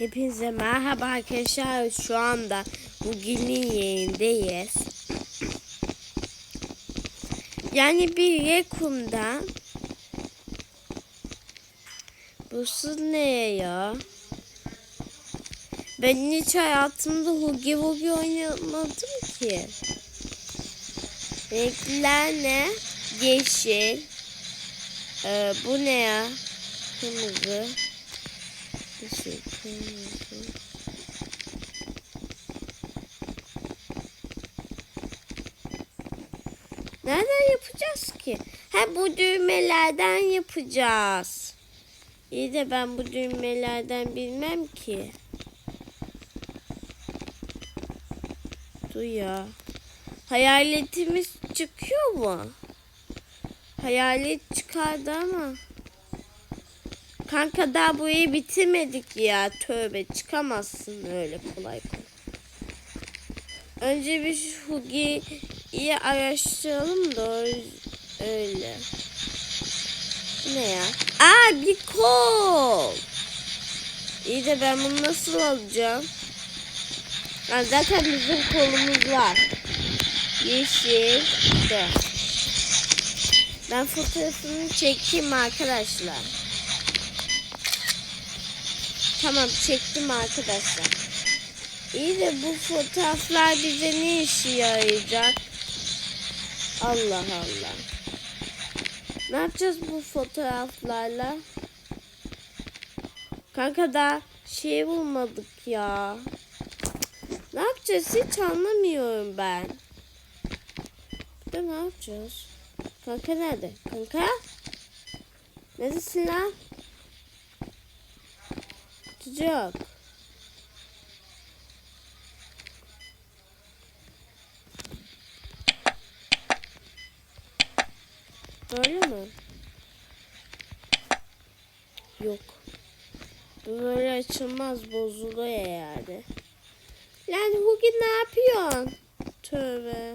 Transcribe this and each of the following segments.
Hepinize merhaba arkadaşlar. Şu anda bugünün yayındayız. Yani bir Rekum'da Burası ne ya? Ben hiç hayatımda Hugi Hugi oynamadım ki. Renkler ne? Yeşil. Ee, bu ne ya? Kırmızı. Yeşil, kırmızı. Nereden yapacağız ki? Ha bu düğmelerden yapacağız. İyi de ben bu düğmelerden bilmem ki. Dur ya. Hayaletimiz çıkıyor mu? Hayalet çıkardı ama. Kanka daha burayı bitirmedik ya. Tövbe çıkamazsın öyle kolay kolay. Önce bir Hugi'yi araştıralım da öyle. Ne ya? Aa bir kol. İyi de ben bunu nasıl alacağım? Ha, zaten bizim kolumuz var. Yeşil. De. Ben fotoğrafını çekeyim arkadaşlar. Tamam çektim arkadaşlar. İyi de bu fotoğraflar bize ne işe yarayacak? Allah Allah. Ne yapacağız bu fotoğraflarla? Kanka da şey bulmadık ya. Ne yapacağız hiç anlamıyorum ben. Bir de ne yapacağız? Kanka nerede? Kanka? Neredesin lan? Çocuk. Böyle mi? Yok. Bu böyle açılmaz bozuluyor yani. Lan Hugi ne yapıyorsun? Tövbe.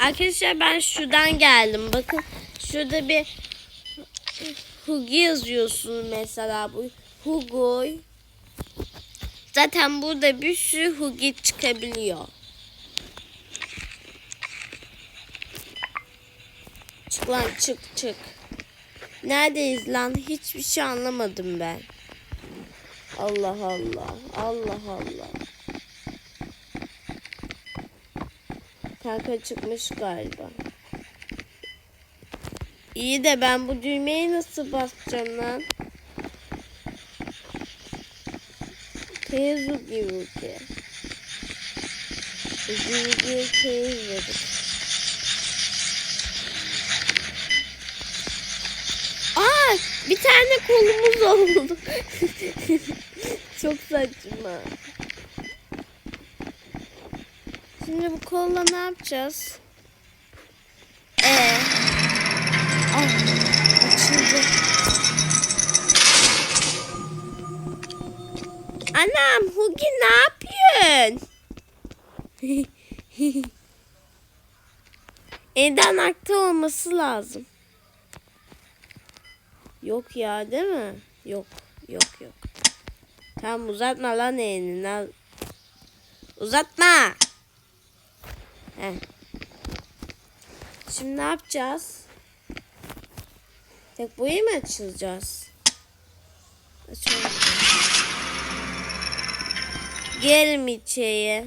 Arkadaşlar ben şuradan geldim. Bakın şurada bir Hugi yazıyorsunuz mesela bu. Hugoy. Zaten burada bir sürü Hugi çıkabiliyor. Çık lan çık çık. Neredeyiz lan? Hiçbir şey anlamadım ben. Allah Allah. Allah Allah. Kanka çıkmış galiba. İyi de ben bu düğmeyi nasıl basacağım lan? Teyze gibi ki. Gibi teyze. Aa, bir tane kolumuz oldu. Çok saçma. Şimdi bu kolla ne yapacağız? Elden akta olması lazım. Yok ya değil mi? Yok. Yok yok. Tamam uzatma lan elini. Al. Uzatma. Heh. Şimdi ne yapacağız? Tek boyu mu açılacağız? Açalım. Gelin içeriye.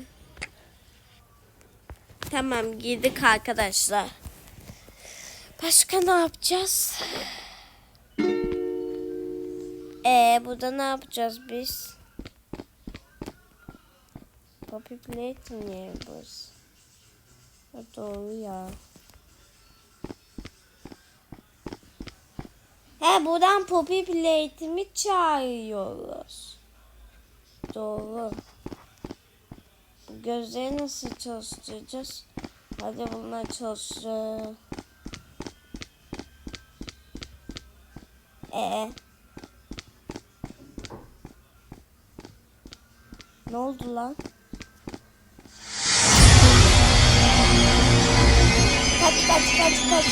Tamam girdik arkadaşlar. Başka ne yapacağız? Ee, burada ne yapacağız biz? Poppy plate mi yiyoruz? Doğru ya. He buradan Poppy Plate'imi çağırıyoruz. Doğru. Gözleri nasıl çalıştıracağız? Hadi bunlar çalışsın. Ee. Ne oldu lan? Kaç kaç kaç kaç.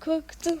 Korktum.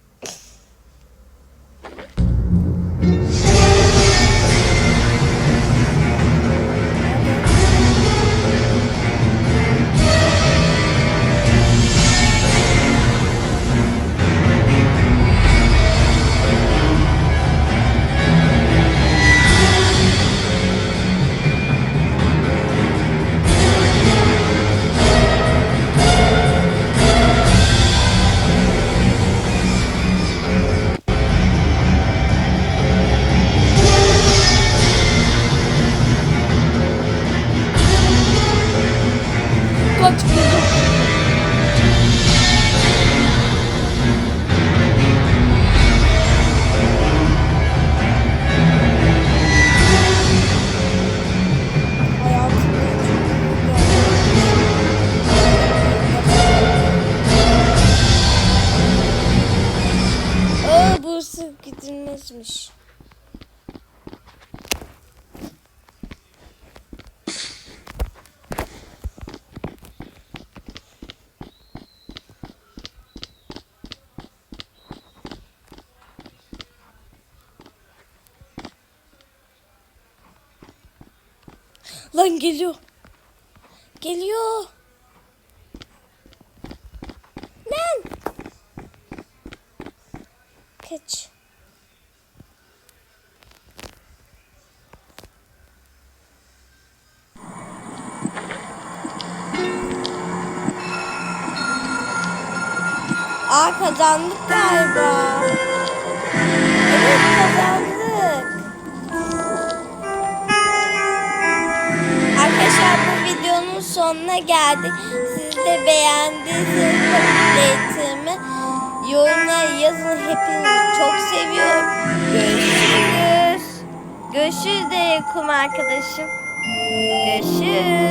burası gidilmezmiş. Lan geliyor. Geliyor. Lan. Kaç. Aa kazandık galiba. Evet kazandık. Arkadaşlar bu videonun sonuna geldik. Siz de beğendiyseniz update'imi yorumlara yazın. Hepinizi çok seviyorum. Görüşürüz. Görüşürüz de yakım arkadaşım. Görüşürüz.